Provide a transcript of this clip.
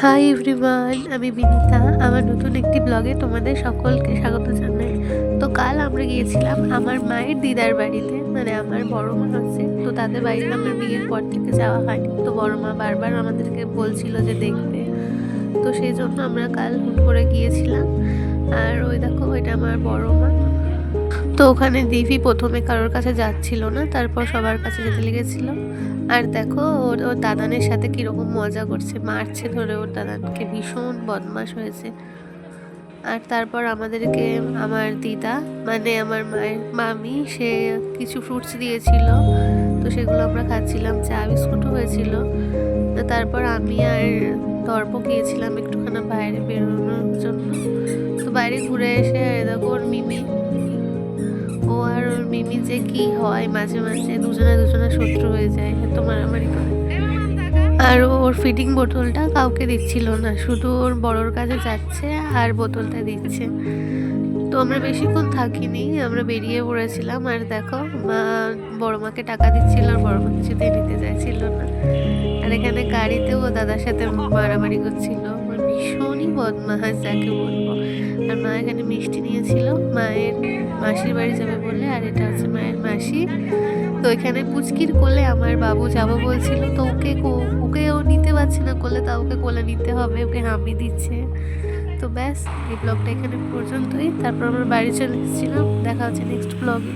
Hi everyone আমি বিনিতা। আমার নতুন একটি ব্লগে তোমাদের সকলকে স্বাগত জানাই। তো কাল আমরা গিয়েছিলাম আমার মায়ের দিদার বাড়িতে মানে আমার বড় মা হচ্ছে। তো তাদের বাড়িতে আমার বিয়ের পর থেকে যাওয়া হয়নি। তো বড় মা বারবার আমাদেরকে বলছিল যে দেখতে তো সেই জন্য আমরা কাল হুট করে গিয়েছিলাম। আর ওই দেখো, ওইটা আমার বড় মা। তো ওখানে দিভি প্রথমে কারোর কাছে যাচ্ছিল না, তারপর সবার কাছে যেতে লেগেছিল। আর দেখো, ওর ওর দাদানের সাথে কীরকম মজা করছে, মারছে ধরে, ওর দাদানকে ভীষণ বদমাশ হয়েছে। আর তারপর আমাদেরকে, আমার দিদা মানে আমার মায়ের মামি, সে কিছু ফ্রুটস দিয়েছিল। তো সেগুলো আমরা খাচ্ছিলাম, চা বিস্কুটও হয়েছিল। তো তারপর আমি আর দর্প গিয়েছিলাম একটুখানি বাইরে বেরোনোর জন্য। তো বাইরে ঘুরে এসে দেখো ওর মিমি যে কি হয়, মাঝে মাঝে দুজনে দুজনে শত্রু হয়ে যায় এত মারামারি করে আর ওর ফিটিং বোতলটা কাউকে দিচ্ছিল না, শুধু ওর বড়োর কাছে যাচ্ছে আর বোতলটা দিচ্ছে। তো আমরা বেশিক্ষণ থাকিনি, আমরা বেরিয়ে পড়েছিলাম, আর দেখো, মা বড় মাকে টাকা দিচ্ছিল, আর বড় মা কিছুতেই নিতে চাইছিল না। আর এখানে গাড়িতেও দাদার সাথে মারামারি করছিল। ভীষণই বদমাস যাকে বলব। আর মা এখানে মিষ্টি নিয়েছিল, মায়ের মাসির বাড়ি যাবে বলে, আর এটা হচ্ছে তো এখানে পুচকির কোলে আমার বাবু যাব বলছিল, তো ওকে ওকেও নিতে পারছি না কোলে, তা ওকে কোলে নিতে হবে, ওকে হামি দিচ্ছে। তো ব্যাস, এই ব্লগটা এখানে পর্যন্তই। তারপর আমার বাড়ি চলে এসেছিলাম, দেখা হচ্ছে নেক্সট ব্লগে